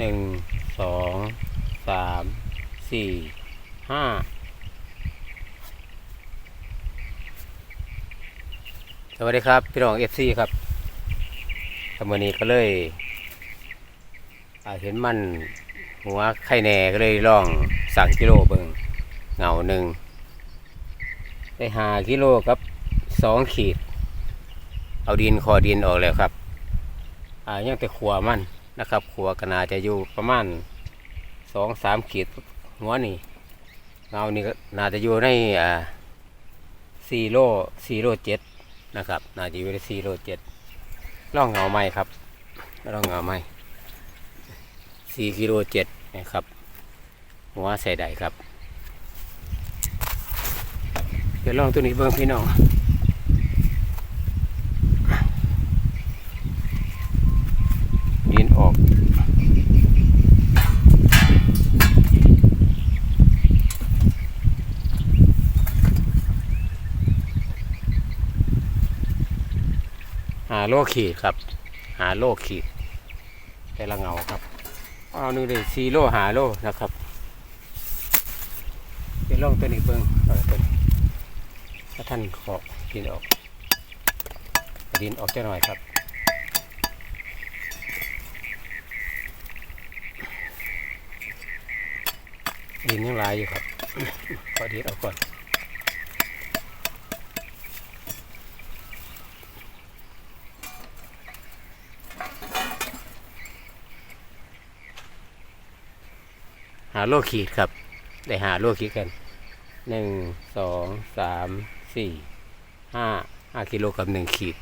หนึ่งสองสามสี่ห้าสวัสดีครับพี่น้องเอฟซีครับทำวันนี้ก็เลยเห็นมันหัวไข่แหน่ก็เลยลองสั่งกิโลเบิงเงาหนึ่งได้หากิโลครับสองขีด เอาดินคอดินออกแล้วครับอ่ายังแต่ขัวมัน นะครับขัวก็น่าจะอยู่ประมาณสองสามขีดหัวนี่เงานี่ก็น่าจะอยู่ในอ่าสี่โลสี่โลเจ็ดนะครับน่าจะอยู่ในสี่โลเจ็ดล่องเงาไม้ครับล่องเงาไม้สี่กิโลเจ็ดนะครับ หัวใส่ได้ครับเดี๋ยวลองตัวนี้เบิ่งพี่น้อง หาโลขีดครับ หาโลขีดแต่ละเงาครับเอานี่เลยซีโลหาโลนะครับเดี๋ยวลองตัวนี้เบิ้งเอาตัวนี้ถ้าท่านขอดินออกดินออกจะหน่อยครับดินยังหลายอยู่ครับขอดีดเอาก่อน หาโลขีดครับ ได้หาโลขีดกันหนึ่งสองสามสี่ห้าห้ากิโลกับหนึ่งขีด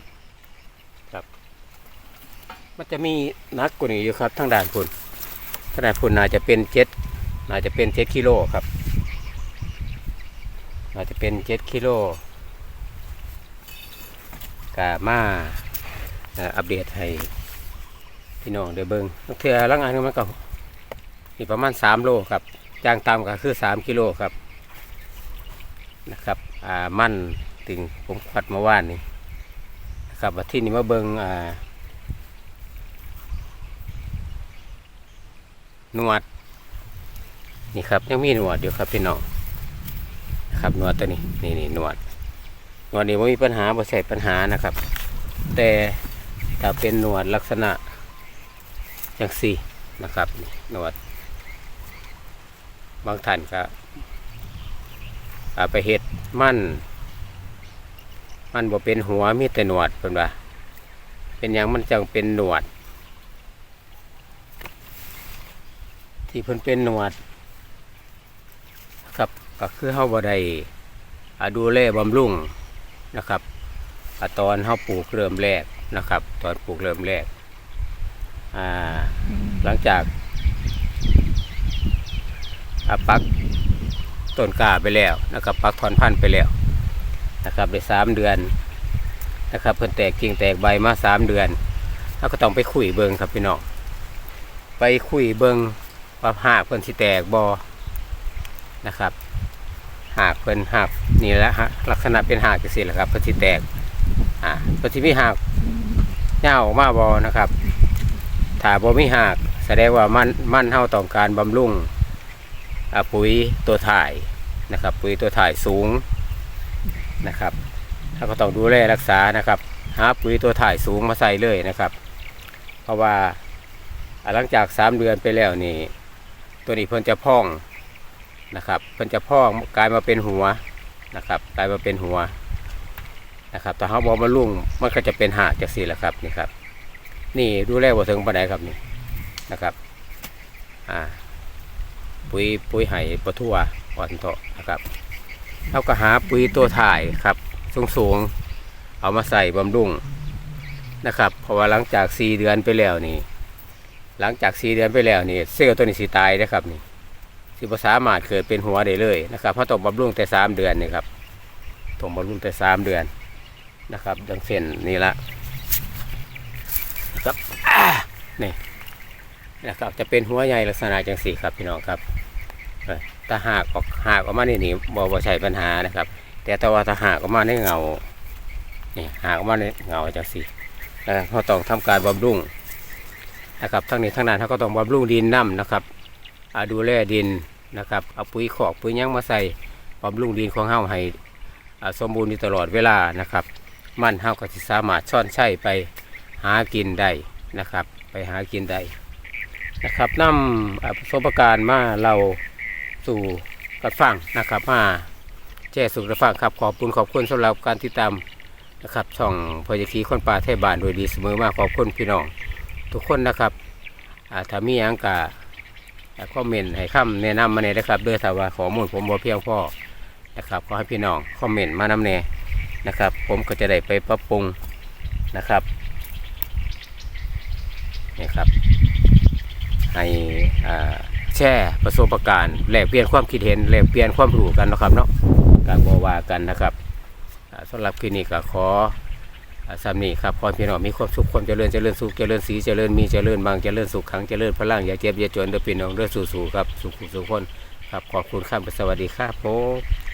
ครับ มันจะมีนักกว่านี้อยู่ครับทั้งด่านพุ่นทางด่านพุ่นน่าจะเป็นเจ็ดน่าจะเป็นเจ็ดกิโลครับน่าจะเป็นเจ็ดกิโลกามาเอ่ออัปเดตให้พี่น้องได้เบิ้งเทือลังอันมันก็ มีประมาณสามโลครับจางตามก็คือสามกิโลครับนะครับอ่ามั่นถึงผมคัดมาว่านนี่นะครับที่นี่มาเบิงอ่านวดนี่ครับยังมีหนวดอยู่ครับพี่น้องนะครับหนวดตัวนี้นี่นี่หนวดหนวดนี่ไม่มีปัญหาบ่ใช่ปัญหานะครับ แต่ถ้าเป็นหนวดลักษณะอย่างสี่นะครับนี่หนวด บางท่านก็อาไปเห็ดมันมันบ่เป็นหัวมีแต่หนวดเป็นว่าเป็นอย่างมันจังเป็นหนวด ที่เพิ่นเป็นหนวด ครับก็คือเฮาบ่ได้อ่าดูแลบำรุงนะครับอตอนเฮาปลูกเริ่มแรกนะครับ ตอนปลูกเริ่มแรกหลังจาก ปักต้นกาไปแล้วนะครับปักถอนพันธุ์ไปแล้วนะครับได้สามเดือนนะครับเพิ่นแตกกิ่งแตกใบมาสามเดือนเราก็ต้องไปคุยเบิงครับพี่น้องไปคุยเบิงว่าหากเพิ่นสิแตกบอนะครับ หากเพิ่นหักนี่แหละฮะลักษณะเป็นหากจังซี่แหละครับเพิ่นสิแตกอ่าเพิ่นสิมีหากเหย้าออกมาบ่นะครับถ้าบ่มีหากแสดงว่ามันมันเฮาต้องการบำรุง ปุ๋ยตัวถ่ายนะครับ ปุ๋ยตัวถ่ายสูงนะครับเราก็ต้องดูแลรักษานะครับหาปุ๋ยตัวถ่ายสูงมาใส่เลยนะครับ เพราะว่าหลังจากสามเดือนไปแล้วนี่ตัวนี้เพิ่นจะพองนะครับเพิ่นจะพอกกลายมาเป็นหัวนะครับกลายมาเป็นหัวนะครับแต่เขาบอกมาลุ่งมันก็จะเป็นหากจากสี่แหละครับนี่ครับ นี่ดูแลบ่ถึงปานใดครับนี่นะครับ อ่า ปุ๋ยปุ๋ยไห่ปะทั่วอ่อนโตะนะครับเราก็หาปุ๋ยตัวถ่ายครับสูงสูงๆเอามาใส่บำรุงนะครับ เพราะว่าหลังจากสี่เดือนไปแล้วนี่ หลังจากสี่เดือนไปแล้วนี่เซลล์ตัวนี้สิตายนะครับนี่สิบสามารถเกิดเป็นหัวได้เลยนะครับเพราะต้องบำรุงแต่สามเดือนนี่ครับต้องบำรุงแต่สามเดือนนะครับดังเส้นนี่ละนะครับนี่นะครับจะเป็นหัวใหญ่ลักษณะจังสี่ครับพี่น้องครับ ถ้าหากออกหากออกมาในนี่บ่บ่ใช่ปัญหานะครับ แต่ถ้าว่าถ้าหากออกมาในเงานี่หากออกมาในเงาจังสี่นะครับเราต้องทำการบำรุงนะครับทั้งนี้ทั้งนั้นเขาก็ต้องบำรุงดินน้ำนะครับดูแลดินนะครับเอาปุ๋ยขอกปุ๋ยยังมาใส่บำรุงดินของเฮาให้อาสมบูรณ์อยู่ตลอดเวลานะครับ มันเฮาก็สิสามารถช่อนใช้ไปหากินได้นะครับ ไปหากินได้นะครับนำอ่าประสบการณ์มาเรา สู่กันฟังนะครับมาแจ้สู่กันฟังครับขอบคุณขอบคุณสำหรับการติดตามนะครับช่องพยาคีคนป่าไทยบ้านโดยดีเสมอมาขอบคุณพี่น้อง ทุกคนนะครับอาถ้ามีหยังกะคอมเมนต์ให้คำแนะนำมาเนี่ยนะครับเด้วยถ้าว่าข้อมูลผมบ่เพียงพ่อนะครับขอให้พี่น้องคอมเมนต์มานำแน่นะครับ ผมก็จะได้ไปปรับปรุงนะครับนี่ครับให้อ่า แชร์ประสบการณ์แลกเปลี่ยนความคิดเห็นแลกเปลี่ยนความรู้กันนะครับเนาะการบวากันนะครับอ่าสำหรับคลินิก็ขออ่าสำนีครับขอพี่น้องมีความสุขความเจริญเจริญสุขเจริญสีเจริญมีเจริญบางเจริญสุขขังเจริญพลังอย่าเจ็บอย่าจนเดือพี่น้องเด้อสู่ๆครับสุขสุขคนครับขอบคุณครับสวัสดีครับผม